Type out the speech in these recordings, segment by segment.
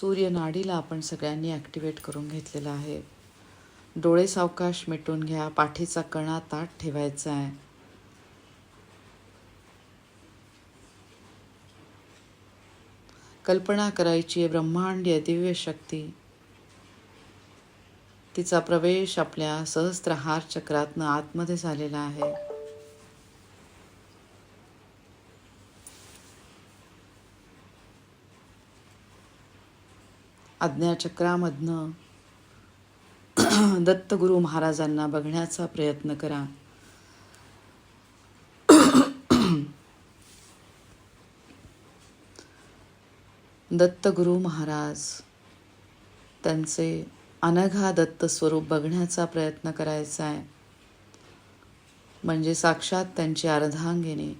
सूर्यनाडीला आपण सगळ्यांनी ॲक्टिवेट करून घेतलेलं आहे. डोळे सावकाश मिटून घ्या पाठीचा कणा ताट ठेवायचा आहे. कल्पना करायची आहे ब्रह्मांडीय दिव्य शक्ती. तिचा प्रवेश आपल्या सहस्त्रहार चक्रातनं आतमध्ये झालेला आहे. आज्ञाचक्रामधनं दत्तगुरु महाराजांना बघण्याचा प्रयत्न करा. दत्तगुरु महाराज त्यांचे अनघा दत्त स्वरूप बघण्याचा प्रयत्न करायचा आहे. म्हणजे साक्षात त्यांची अर्धांगिनी.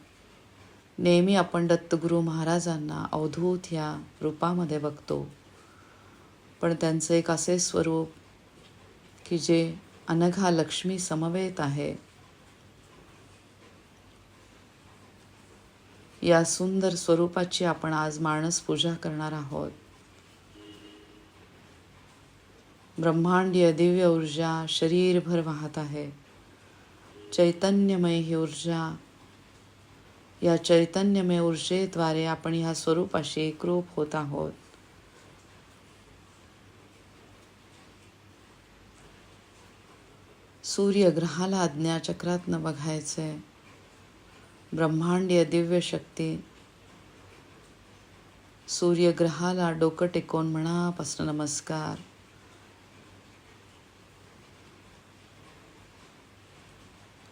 नेहमी आपण दत्तगुरु महाराजांना अवधूत या रूपामध्ये बघतो. पण त्यांचं एक असे स्वरूप की जे अनघा लक्ष्मी समवेत आहे. या सुंदर स्वरूपाची आपण आज माणस पूजा करणार आहोत. ब्रह्मांडीय दिव्य ऊर्जा शरीरभर वाहत आहे. चैतन्यमय ही ऊर्जा या चैतन्यमय ऊर्जेद्वारे आपण ह्या स्वरूपाशी एकरूप होत आहोत. सूर्यग्रहाला आज्ञाचक्रातनं आहे ब्रह्मांडीय दिव्य शक्ती. सूर्यग्रहाला डोकं टेकवून मनापासून नमस्कार.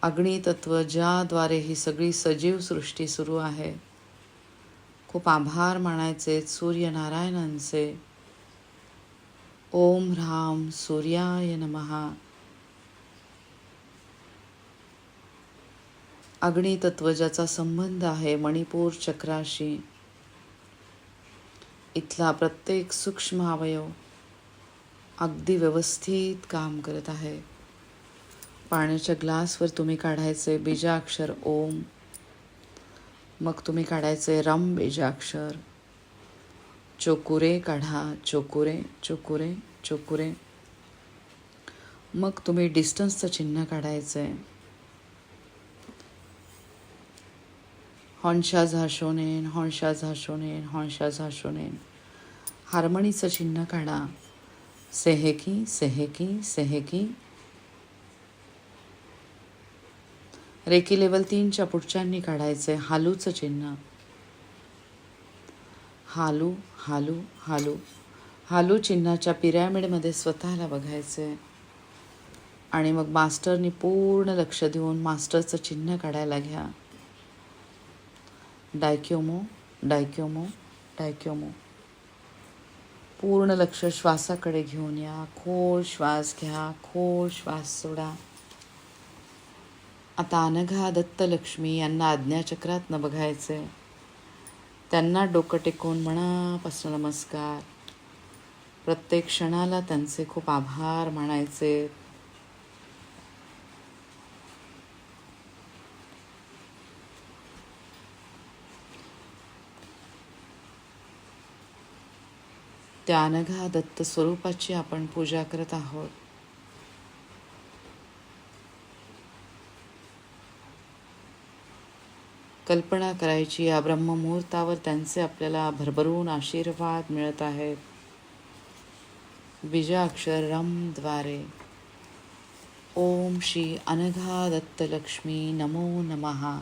अग्नितत्व ज्याद्वारे ही सगळी सजीव सृष्टी सुरू आहे. खूप आभार मानायचे सूर्यनारायणांचे. ओम राम सूर्याय नमहा अग्नितत्व ज्याचा संबंध आहे मणिपूर चक्राशी. इथला प्रत्येक सूक्ष्म अवयव अगदी व्यवस्थित काम करत आहे. पाण्याच्या ग्लासवर तुम्ही काढायचे बीजाक्षर ओम. मग तुम्ही काढायचे रम बीजाक्षर. चोकुरे काढा चोकुरे चोकुरे चोकुरे. मग तुम्ही डिस्टन्सचं चिन्ह काढायचं. आहे हॉनशाज झाशोनेन हॉनशाज झाशोनेन हॉनशाज झाशोनेन हार्मणीचं चिन्ह काढा. सेहेकी सेहेकी सेहेकी. रेकी लेवल तीनच्या पुढच्यांनी काढायचे. हालूचं चिन्ह. हालू हालू हालू. हालू चिन्हाच्या पिरॅमिडमध्ये स्वतःला बघायचे. आणि मग मास्टरनी पूर्ण लक्ष देऊन मास्टरचं चिन्ह काढायला घ्या. डायक्योमो डायक्योमो डायक्योमो. पूर्ण लक्ष श्वासाकडे घेऊन या. खोल श्वास घ्या. खोल श्वास सोडा. आता अनघा दत्तलक्ष्मी यांना आज्ञाचक्रातनं बघायचंय. त्यांना डोकं टेकवून मनापासून नमस्कार. प्रत्येक क्षणाला त्यांचे खूप आभार मानायचे. त्या अनघा दत्त स्वरूपाची आपण पूजा करत आहोत. कल्पना करायची या ब्रह्ममुहूर्तावर त्यांचे आपल्याला भरभरून आशीर्वाद मिळत आहेत. बीजाक्षर रमद्वारे ओम श्री अनघा दत्तलक्ष्मी नमो नमहा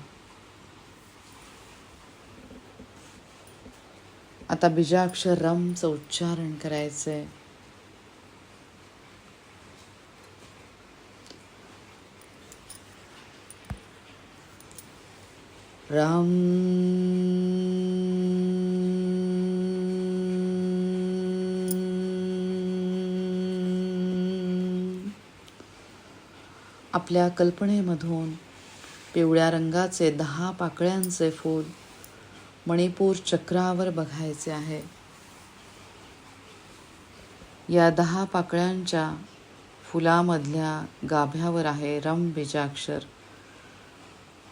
आता बीजाक्षर रमचं उच्चारण करायचंय. राम आपल्या कल्पनेमधून पिवळ्या रंगाचे दहा पाकळ्यांचे फूल मणिपूर चक्रावर बघायचे आहे. या दहा पाकळ्यांच्या फुलामधल्या गाभ्यावर आहे रम बीजाक्षर.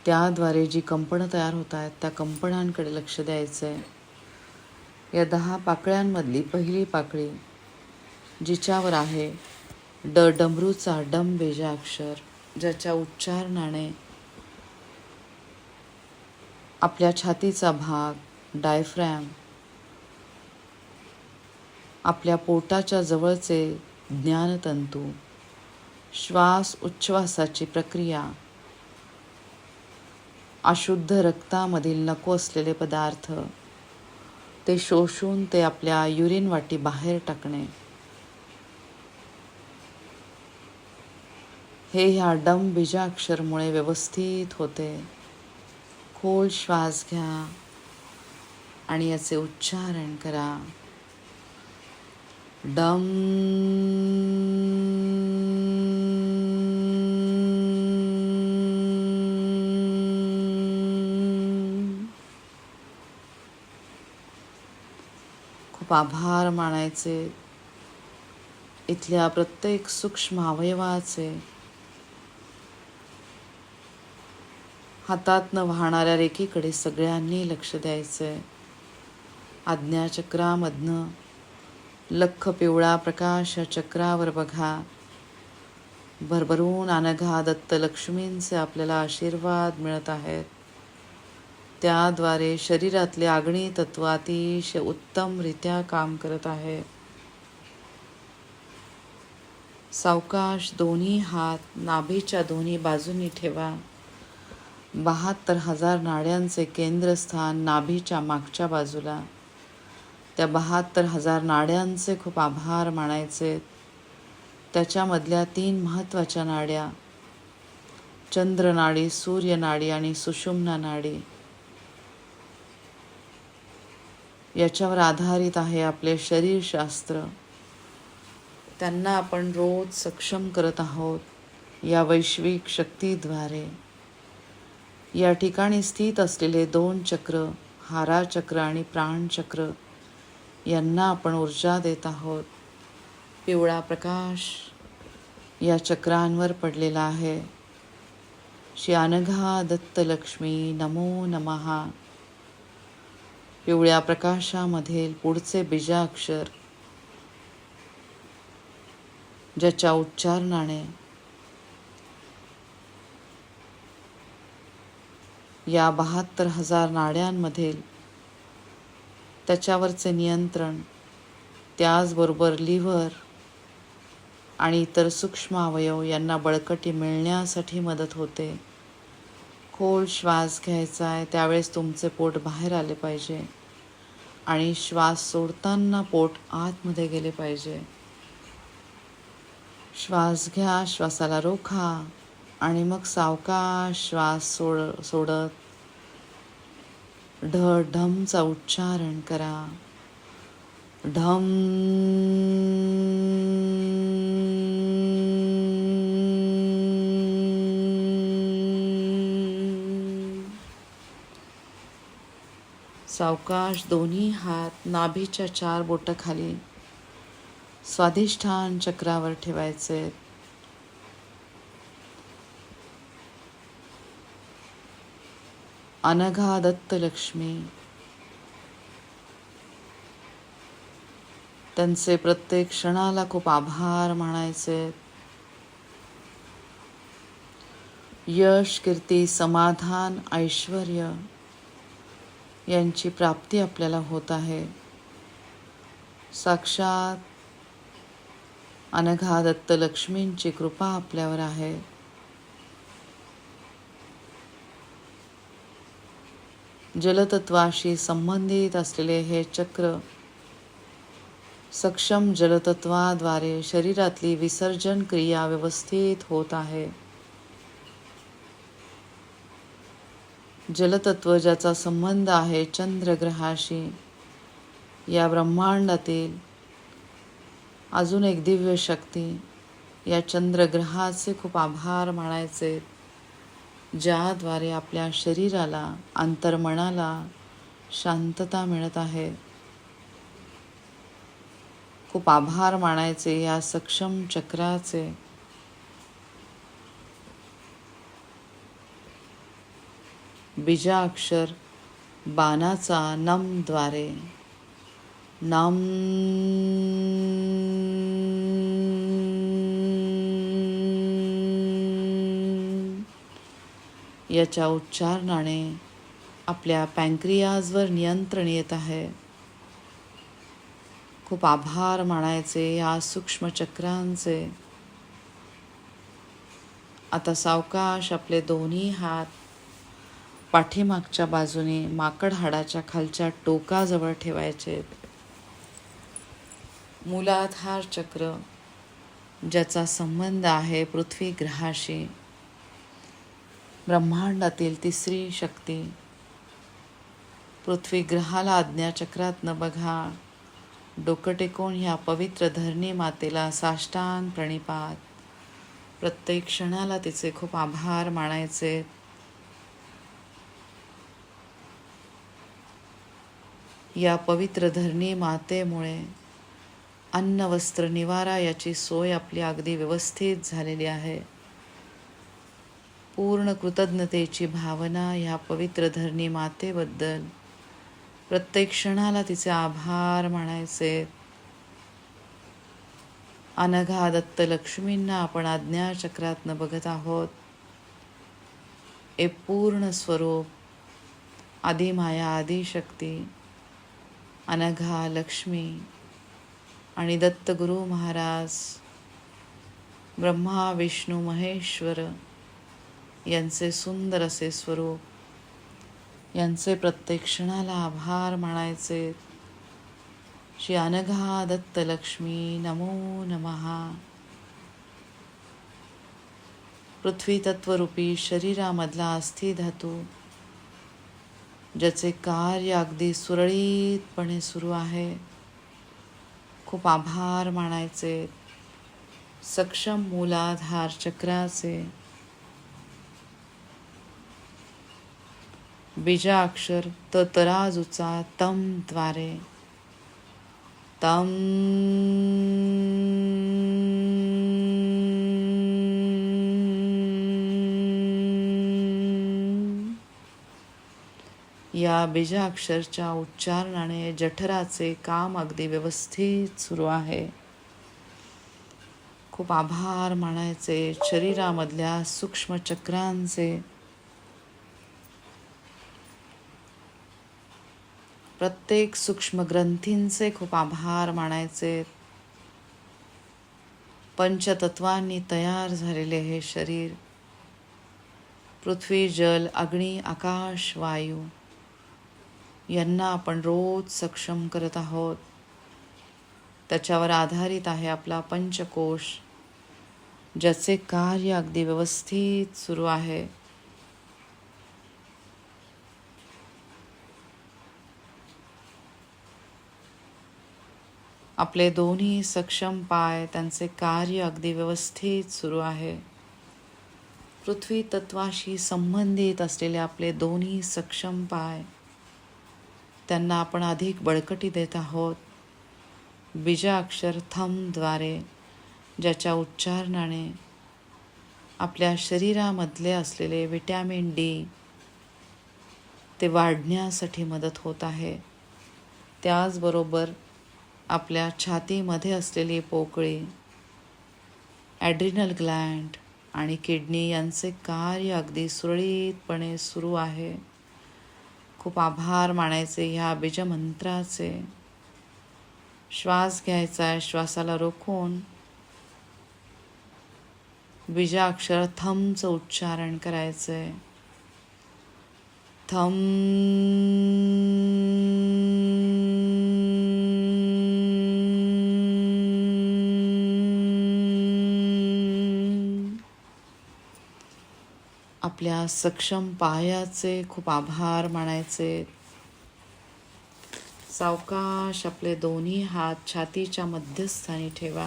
त्याद्वारे जी कंपनं तयार होत आहेत त्या कंपनांकडे लक्ष द्यायचं आहे या दहा पाकळ्यांमधली पहिली पाकळी जिच्यावर आहे ड डमरूचा डम बेजाक्षर ज्याच्या उच्चारणाने आपल्या छातीचा भाग डायफ्रॅम आपल्या पोटाच्या जवळचे ज्ञानतंतू श्वास उच्छ्वासाची प्रक्रिया अशुद्ध रक्तामधील नको असलेले पदार्थ ते शोषून ते आपल्या युरिन वाटी बाहेर टाकणे. हे ह्या डम बीजाक्षरमुळे व्यवस्थित होते. खोल श्वास घ्या आणि याचे उच्चारण करा. डम. खूप आभार मानायचे. इथल्या प्रत्येक सूक्ष्म अवयवाचे हातातनं वाहणाऱ्या रेखीकडे सगळ्यांनी लक्ष द्यायचं आहे आज्ञाचक्रामधनं लख पिवळा प्रकाश चक्रावर बघा. भरभरून अनघा दत्त लक्ष्मींचे आपल्याला आशीर्वाद मिळत आहेत. त्याद्वारे शरीरातले अग्नी तत्व अतिशय उत्तमरित्या काम करत आहे. सावकाश दोन्ही हात नाभीच्या दोन्ही बाजूनी ठेवा. बहात्तर हजार नाड्यांचे केंद्रस्थान नाभीच्या मागच्या बाजूला. त्या बहात्तर हजार नाड्यांचे खूप आभार मानायचे. त्याच्यामधल्या तीन महत्त्वाच्या नाड्या चंद्रनाडी सूर्यनाडी आणि सुषुम्ना नाडी. याच्यावर आधारित आहे आपले शरीरशास्त्र. त्यांना आपण रोज सक्षम करत आहोत या वैश्विक शक्तीद्वारे. या ठिकाणी स्थित असलेले दोन चक्र हारा चक्र आणि प्राणचक्र यांना आपण ऊर्जा देत आहोत. पिवळा प्रकाश या चक्रांवर पडलेला आहे. श्री अनघा दत्तलक्ष्मी नमो नमहा. पिवळ्या प्रकाशामधील पुढचे बीजाक्षर ज्याच्या उच्चारणाने या बहात्तर हजार नाड्यांमध्ये त्याच्यावरचे नियंत्रण त्याचबरोबर लिव्हर आणि इतर सूक्ष्म अवयव यांना बळकटी मिळण्यासाठी मदत होते. खोल श्वास घ्यायचा आहे त्यावेळेस तुमचे पोट बाहेर आले पाहिजे आणि श्वास सोडताना पोट आतमध्ये गेले पाहिजे. श्वास घ्या श्वासाला रोखा आणि मग सावकाश श्वास सोड सोडत ढ ढमचा उच्चारण करा. ढम. सावकाश दोन्ही हात नाभीच्या चार बोटं खाली स्वाधिष्ठान चक्रावर ठेवायचे. अनघा दत्त लक्ष्मी त्यांचे प्रत्येक क्षणाला खूप आभार मानायचे. यश कीर्ती समाधान ऐश्वर यांची प्राप्ती आपल्याला होत आहे. साक्षात अनघा दत्त लक्ष्मींची कृपा आपल्यावर आहे. जलतत्वाशी संबंधित असलेले हे चक्र सक्षम जलतत्वाद्वारे शरीरातली विसर्जन क्रिया व्यवस्थित होत आहे. जलतत्व ज्याचा संबंध आहे चंद्रग्रहाशी या ब्रह्मांडातील अजून एक दिव्य शक्ती या चंद्रग्रहाचे खूप आभार मानायचे. ज्याद्वारे आपल्या शरीराला अंतर्मनाला शांतता मिळत आहे. खूप आभार मानायचे या सक्षम चक्राचे. बीजाक्षर बाणाचा नमद्वारे नम याच्या उच्चारणाने आपल्या पँक्रियाजवर नियंत्रण येत आहे. खूप आभार मानायचे या सूक्ष्म चक्रांचे. आता सावकाश आपले दोन्ही हात पाठीमागच्या बाजूने माकड हाडाच्या खालच्या टोकाजवळ ठेवायचे. मुलाधार चक्र ज्याचा संबंध आहे पृथ्वी ग्रहाशी. ब्रह्मांडातील तिसरी शक्ती. पृथ्वी ग्रहाला आज्ञाचक्रात बघा. डोकं टेकून ह्या पवित्र धरणी मातेला साष्टांग प्रणिपात. प्रत्येक क्षणाला तिचे खूप आभार मानायचे. या पवित्र धरणी मातेमुळे अन्न वस्त्र निवारा याची सोय आपली अगदी व्यवस्थित झालेली आहे. पूर्ण कृतज्ञतेची भावना ह्या पवित्र धरणी मातेबद्दल. प्रत्येक क्षणाला तिचे आभार मानायचे. अनघा दत्त लक्ष्मींना आपण आज्ञाचक्रातनं बघत आहोत. ए पूर्ण स्वरूप आदिमाया आदिशक्ती अनघा लक्ष्मी आणि दत्तगुरु महाराज ब्रह्मा विष्णू महेश्वर यांचे सुंदर असे स्वरूप यांचे प्रत्येक क्षणाला आभार मानायचे. श्री अनघा दत्त लक्ष्मी नमो नमहा पृथ्वी तत्वरूपी शरीरामधला अस्थि धातू ज्याचे कार्य अगदी सुरळीतपणे सुरू आहे. खूप आभार मानायचे. सक्षम मूलाधार चक्राचे. बीजाक्षर त तराजूचा तमद्वारे. तम या बीजाक्षरच्या उच्चारणाने जठराचे काम अगदी व्यवस्थित सुरू आहे. खूप आभार मानायचे शरीरामधल्या सूक्ष्म चक्रांचे प्रत्येक सूक्ष्म ग्रंथींचे खूप आभार मानायचे. पंचतत्वांनी तयार झालेले हे शरीर. पृथ्वी जल अग्नी आकाश वायू यांना आपण रोज सक्षम करत आहोत. त्याच्यावर आधारित आहे आपला पंचकोश ज्याचे कार्य अगदी व्यवस्थित सुरू आहे. आपले दोन्ही सक्षम पाय त्यांचे कार्य अगदी व्यवस्थित सुरू आहे. पृथ्वी तत्वाशी संबंधित असलेले आपले दोन्ही सक्षम पाय त्यांना आपण अधिक बळकटी देत आहोत. बीजाक्षर थमद्वारे ज्याच्या उच्चारणाने आपल्या शरीरामधले असलेले विटॅमिन डी ते वाढण्यासाठी मदत होत आहे. त्याचबरोबर आपल्या छातीमध्ये असलेली पोकळी ॲड्रिनल ग्लँड आणि किडनी यांचे कार्य अगदी सुरळीतपणे सुरू आहे. खूप आभार मानायचे ह्या बीजमंत्राचे. श्वास घ्यायचा आहे श्वासाला रोखून. बीजाक्षर थमचं उच्चारण करायचं आहे थम आपल्या सक्षम पायाचे खूप आभार मानायचे. सावकाश आपले दोन्ही हात छातीच्या मध्यस्थानी ठेवा.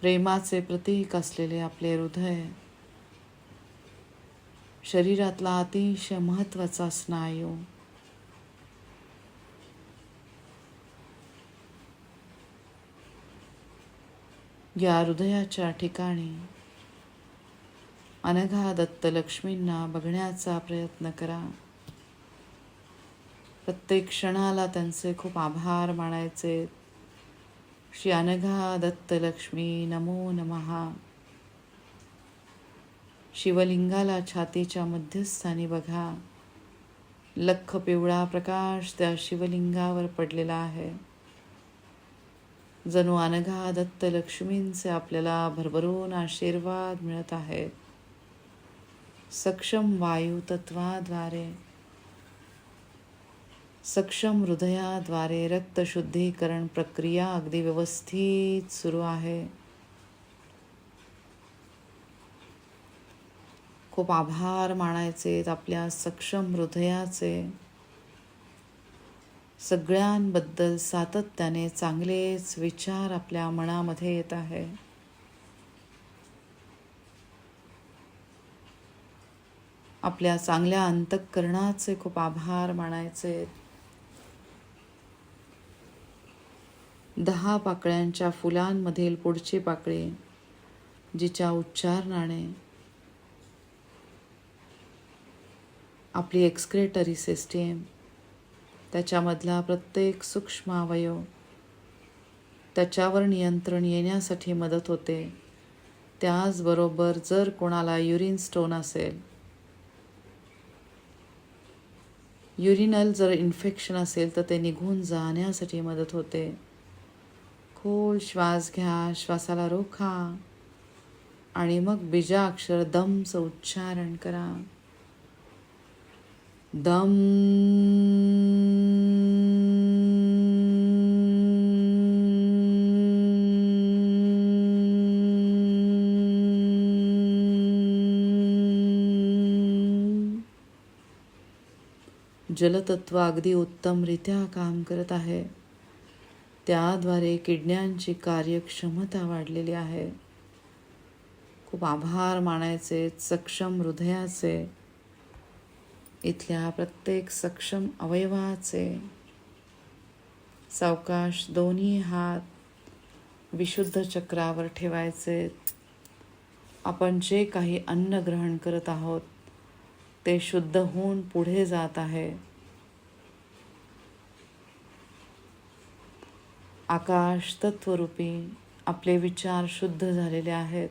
प्रेमाचे प्रतीक असलेले आपले हृदय शरीरातला अतिशय महत्त्वाचा स्नायू. या हृदयाच्या ठिकाणी अनघा दत्त लक्ष्मींना बघण्याचा प्रयत्न करा. प्रत्येक क्षणाला त्यांचे खूप आभार मानायचे. श्री अनघा दत्त लक्ष्मी नमो नमहा शिवलिंगाला छातीच्या मध्यस्थानी बघा. लख पिवळा प्रकाश त्या शिवलिंगावर पडलेला आहे. जणू अनघा दत्त लक्ष्मींचे आपल्याला भरभरून आशीर्वाद मिळत आहेत सक्षम वायू तत्वाद्वारे सक्षम हृदयाद्वारे रक्तशुद्धीकरण प्रक्रिया अगदी व्यवस्थित सुरू आहे. खूप आभार मानायचे आपल्या सक्षम हृदयाचे. सगळ्यांबद्दल सातत्याने चांगलेच विचार आपल्या मनामध्ये येत आहे. आपल्या चांगल्या अंतःकरणाचे खूप आभार मानायचे. दहा पाकळ्यांच्या फुलांमधील पुढची पाकळी जिच्या उच्चारणाने आपली एक्सक्रेटरी सिस्टीम त्याच्यामधला प्रत्येक सूक्ष्म अवयव त्याच्यावर नियंत्रण येण्यासाठी मदत होते. त्याचबरोबर जर कोणाला युरिन स्टोन असेल युरिनल जर इन्फेक्शन असेल तर ते निघून जाण्यासाठी मदत होते. खोल श्वास घ्या श्वासाला रोखा आणि मग बीजाक्षर दमचं उच्चारण करा. दम. जलतत्व अगदी उत्तमरित्या काम करत आहे. त्याद्वारे किडण्यांची कार्यक्षमता वाढलेली आहे. खूप आभार मानायचे सक्षम हृदयाचे इथल्या प्रत्येक सक्षम अवयवाचे सावकाश दोन्ही हात विशुद्ध चक्रावर ठेवायचे. आपण जे काही अन्न ग्रहण करत आहोत ते शुद्ध होऊन पुढे जात आहे. आकाश तत्वरूपी आपले विचार शुद्ध झालेले आहेत.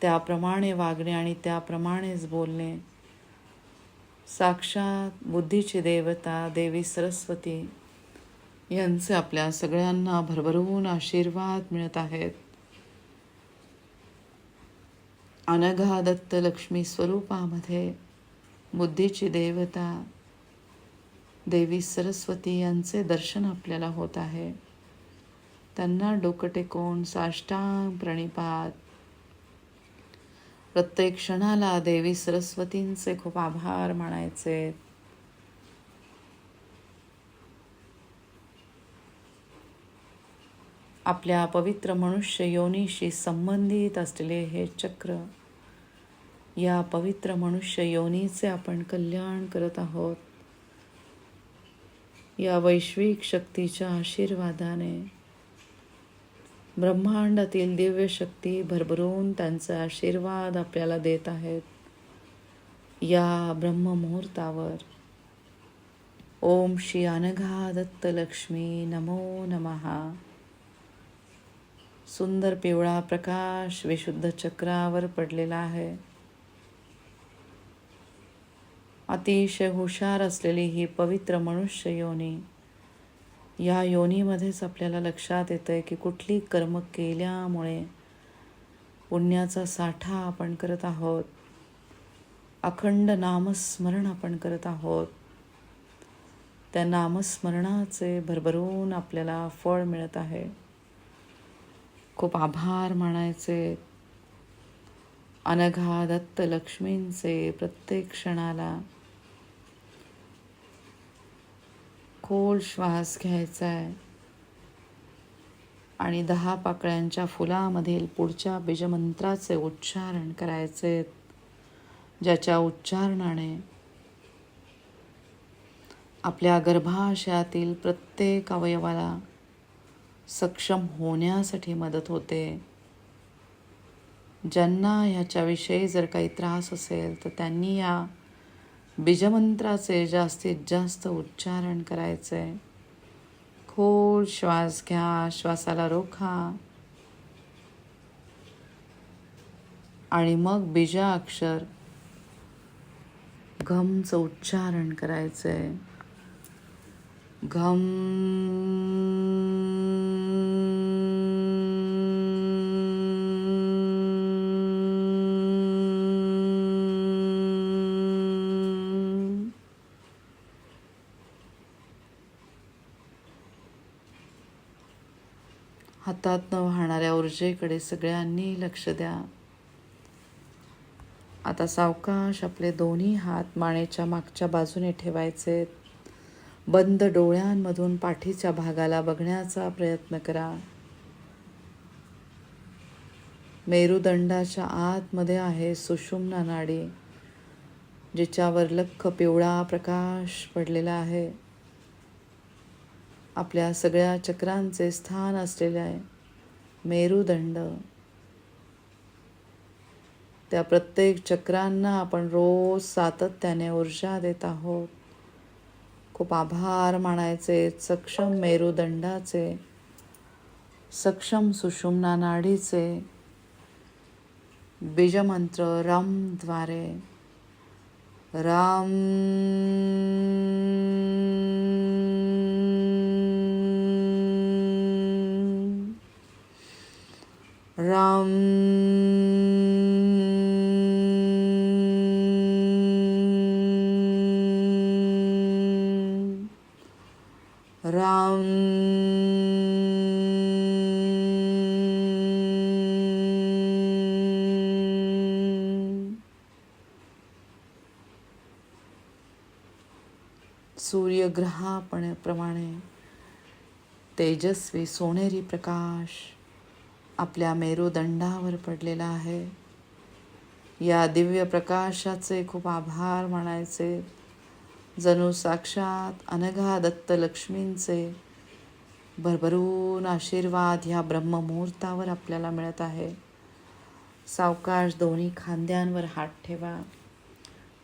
त्याप्रमाणे वागणे आणि त्याप्रमाणेच बोलणे साक्षात बुद्धीची देवता देवी सरस्वती यांचे आपल्या सगळ्यांना भरभरून आशीर्वाद मिळत आहेत. अनघा दत्त लक्ष्मी स्वरूपामध्ये बुद्धीची देवता देवी सरस्वती यांचे दर्शन आपल्याला होत आहे. त्यांना डोकं टेकून साष्टांग प्रणिपात प्रत्येक क्षणाला देवी सरस्वतींचे खूप आभार मानायचे. आपल्या पवित्र मनुष्य योनीशी संबंधित असलेले हे चक्र या पवित्र मनुष्य योनीचे आपण कल्याण करत आहोत. या वैश्विक शक्तीच्या आशीर्वादाने ब्रह्मांडातील दिव्य शक्ती भरभरून त्यांचा आशीर्वाद आपल्याला देत आहेत. या ब्रह्ममुहूर्तावर ओम श्री अनघा दत्त लक्ष्मी नमो नमहा सुंदर पिवळा प्रकाश विशुद्ध चक्रावर पडलेला आहे. अतिशय हुशार असलेली ही पवित्र मनुष्य योनी या योनीमध्येच आपल्याला लक्षात येतं आहे की कुठली कर्म केल्यामुळे पुण्याचा साठा आपण करत आहोत. अखंड नामस्मरण आपण करत आहोत. त्या नामस्मरणाचे भरभरून आपल्याला फळ मिळत आहे. खूप आभार मानायचे. अनघा दत्त लक्ष्मींचे प्रत्येक क्षणाला खोल श्वास घ्यायचा आहे आणि दहा पाकळ्यांच्या फुलामधील पुढच्या बीजमंत्राचे उच्चारण करायचे ज्याच्या उच्चारणाने आपल्या गर्भाशयातील प्रत्येक अवयवाला सक्षम होण्यासाठी मदत होते. ज्यांना ह्याच्याविषयी जर काही त्रास असेल तर त्यांनी या बीजमंत्राचे जास्तीत जास्त उच्चारण करायचे. आहे खोल श्वास घ्या श्वासाला रोखा. आणि मग बीजा अक्षर घमचं उच्चारण करायचं. आहे घम हातातनं वाहणाऱ्या ऊर्जेकडे सगळ्यांनी लक्ष द्या. आता सावकाश आपले दोन्ही हात मानेच्या मागच्या बाजूने ठेवायचे. बंद डोळ्यांमधून पाठीच्या भागाला बघण्याचा प्रयत्न करा. मेरुदंडाच्या आतमध्ये आहे सुषुम्ना नाडी जिच्यावर लख्ख पिवळा प्रकाश पडलेला आहे. आपल्या सगळ्या चक्रांचे स्थान असलेले आहे. मेरुदंड. त्या प्रत्येक चक्रांना आपण रोज सातत्याने ऊर्जा देत आहोत. खूप आभार मानायचे सक्षम मेरुदंडाचे सक्षम सुषुम्ना नाडीचे बीजमंत्र रमद्वारे राम राम सूर्यग्रहाप्रमाणे तेजस्वी सोनेरी प्रकाश आपल्या मेरुदंडावर पडलेला आहे. या दिव्य प्रकाशाचे खूप आभार मानायचे. जणू साक्षात अनघा दत्त लक्ष्मींचे भरभरून आशीर्वाद ह्या ब्रह्ममुहूर्तावर आपल्याला मिळत आहे. सावकाश दोन्ही खांद्यांवर हात ठेवा.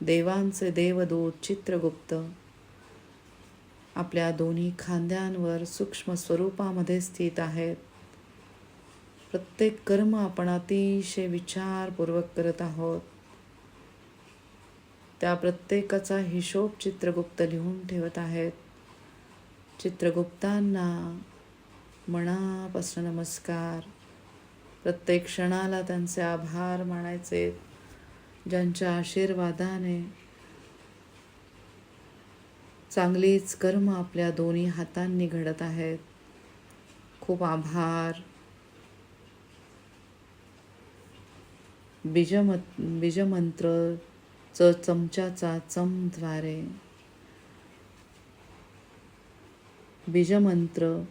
देवांचे देवदूत चित्रगुप्त आपल्या दोन्ही खांद्यांवर सूक्ष्म स्वरूपामध्ये स्थित आहेत. प्रत्येक कर्म आपण अतिशय विचारपूर्वक करत आहोत. त्या प्रत्येकाचा हिशोब चित्रगुप्त लिहून ठेवत आहेत. चित्रगुप्तांना मनापासून नमस्कार. प्रत्येक क्षणाला त्यांचे आभार मानायचे ज्यांच्या आशीर्वादाने चांगलीच कर्म आपल्या दोन्ही हातांनी घडत आहेत. खूप आभार. बीजम बीजमंत्र च चमच्याचा चमद्वारे बीजमंत्र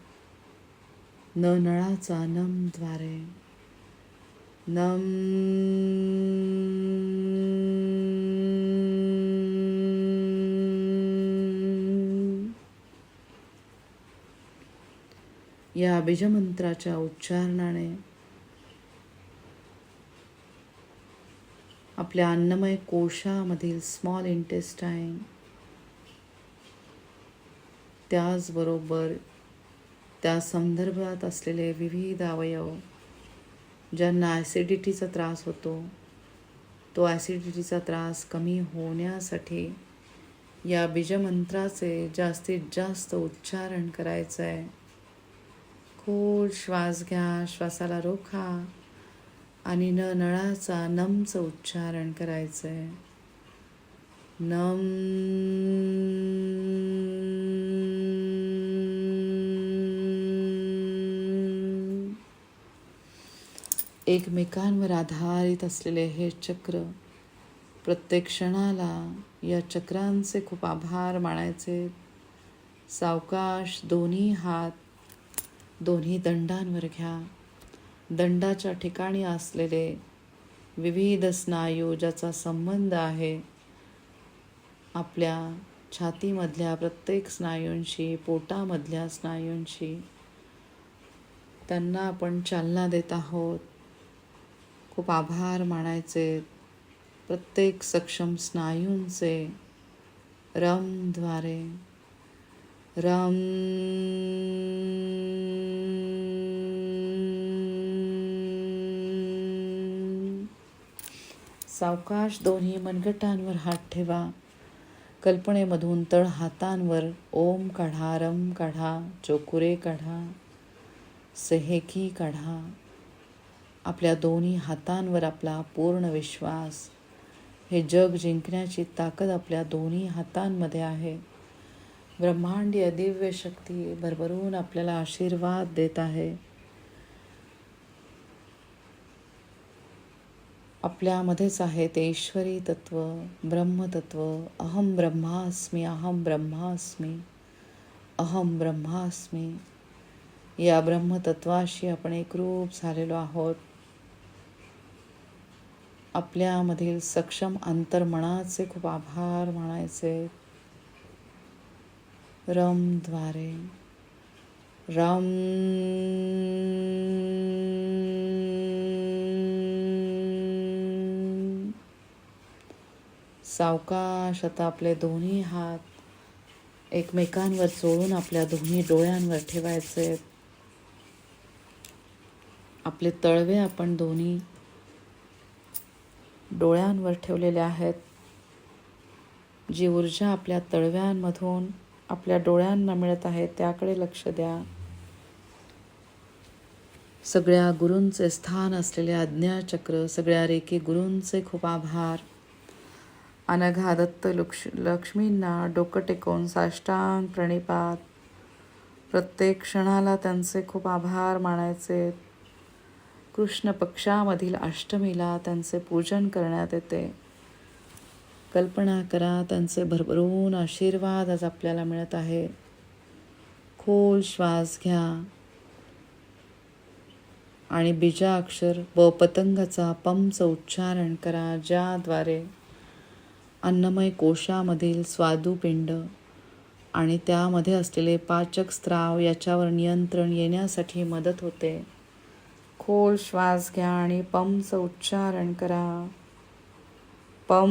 न नळाचा नमद्वारे नम या बीजमंत्राच्या उच्चारणाने आपल्या अन्नमय कोशामधील स्मॉल इंटेस्टाईन त्याचबरोबर त्या संदर्भात असलेले विविध अवयव ज्यांना ॲसिडिटीचा त्रास होतो तो ॲसिडिटीचा त्रास कमी होण्यासाठी या बीजमंत्राचे जास्तीत जास्त उच्चारण करायचं आहे खोल श्वास घ्या श्वासाला रोखा आणि न नळाचा नमचं उच्चारण करायचं आहे नम एकमेकांवर आधारित असलेले हे चक्र प्रत्येक क्षणाला या चक्रांचे खूप आभार मानायचे. सावकाश दोन्ही हात दोन्ही दंडांवर घ्या. दंडाच्या ठिकाणी असलेले विविध स्नायू ज्याचा संबंध आहे आपल्या छातीमधल्या प्रत्येक स्नायूंशी पोटामधल्या स्नायूंशी त्यांना आपण चालना देत आहोत. खूप आभार मानायचे. प्रत्येक सक्षम स्नायूंचे रमद्वारे राम सावकाश दोन्ही मनगटांवर हात ठेवा. कल्पनेमधून तळ हातांवर ओम काढा रम काढा चोकुरे काढा सहेकी काढा. आपल्या दोन्ही हातांवर आपला पूर्ण विश्वास. हे जग जिंकण्याची ताकद आपल्या दोन्ही हातांमध्ये आहे. ब्रह्मांडीय दिव्य शक्ती भरभरून आपल्याला आशीर्वाद देत आहे. आपल्यामध्येच आहे ते ईश्वरी तत्व ब्रह्मतत्व अहम ब्रह्मास्मी अहम ब्रह्मास्मी अहम ब्रह्मास्मी. या ब्रह्मतत्वाशी आपण एकरूप झालेलो आहोत. आपल्यामधील सक्षम अंतर्मनाचे खूप आभार मानायचे. रमद्वारे रम सावकाश आता आपले दोन्ही हात एकमेकांवर चोळून आपल्या दोन्ही डोळ्यांवर ठेवायचे. आपले तळवे आपण दोन्ही डोळ्यांवर ठेवलेले आहेत. जी ऊर्जा आपल्या तळव्यांमधून आपल्या डोळ्यांना मिळत आहे त्याकडे लक्ष द्या. सगळ्या गुरूंचे स्थान असलेले आज्ञाचक्र सगळ्या रेखी गुरूंचे खूप आभार. अनघा दत्त लक्ष लक्ष्मींना डोकं टेकवून साष्टांग प्रणिपात. प्रत्येक क्षणाला त्यांचे खूप आभार मानायचे. कृष्ण पक्षामधील अष्टमीला त्यांचे पूजन करण्यात येते. कल्पना करा त्यांचे भरभरून आशीर्वाद आज आपल्याला मिळत आहे. खोल श्वास घ्या. आणि बीजा अक्षर व पतंगाचा पमचं उच्चारण करा ज्याद्वारे अन्नमय कोशामधील स्वादुपिंड आणि त्यामध्ये असलेले पाचक स्त्राव याच्यावर नियंत्रण येण्यासाठी मदत होते. खोल श्वास घ्या आणि पमचं उच्चारण करा. पम.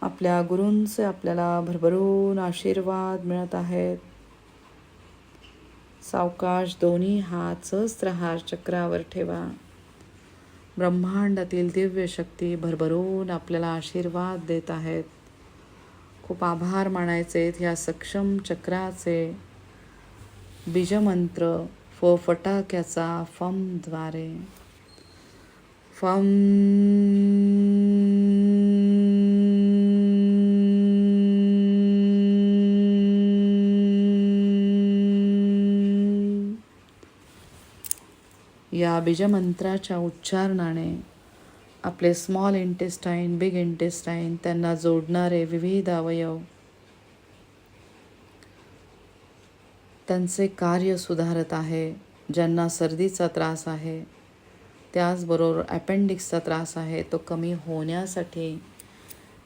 आपल्या गुरूंचे आपल्याला भरभरून आशीर्वाद मिळत आहेत. सावकाश दोन्ही हात सहस्त्रहार चक्रावर ठेवा. ब्रह्मांडातील दिव्य शक्ती भरभरून आपल्याला आशीर्वाद देत आहेत. खूप आभार मानायचे ह्या सक्षम चक्राचे. बीजमंत्र फ फटाक्याचा फमद्वारे फम या बीजमंत्राच्या उच्चारणाने आपले स्मॉल इंटेस्टाईन बिग इंटेस्टाईन त्यांना जोडणारे विविध अवयव त्यांचे कार्य सुधारत आहे ज्यांना सर्दीचा त्रास आहे. त्याचबरोबर अपेंडिक्सचा त्रास आहे तो कमी होण्यासाठी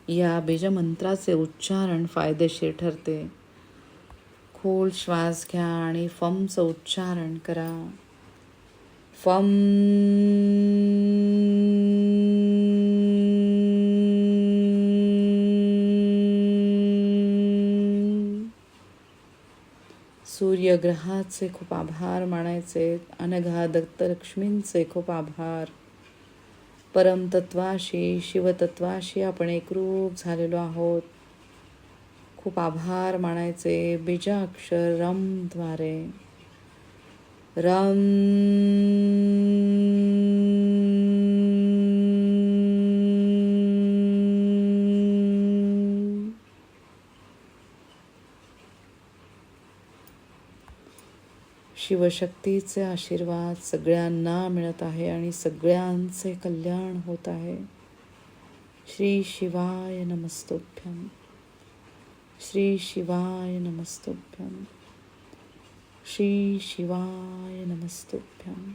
या बीजमंत्राचे उच्चारण फायदेशीर ठरते. खोल श्वास घ्या आणि फमचं उच्चारण करा. फम सूर्यग्रहाचे खूप आभार मानायचे अनघा दत्तलक्ष्मींचे खूप आभार. परमतत्वाशी शिवतत्वाशी आपण एकरूप झालेलो आहोत. खूप आभार मानायचे बीजाक्षर रमद्वारे. रम शिवशक्तीचे आशीर्वाद सगळ्यांना मिळत आहे आणि सगळ्यांचे कल्याण होत आहे. श्री शिवाय नमस्तोभ्यम. श्री शिवाय नमस्तोभ्यम. श्री शिवाय नमस्तोभ्यम.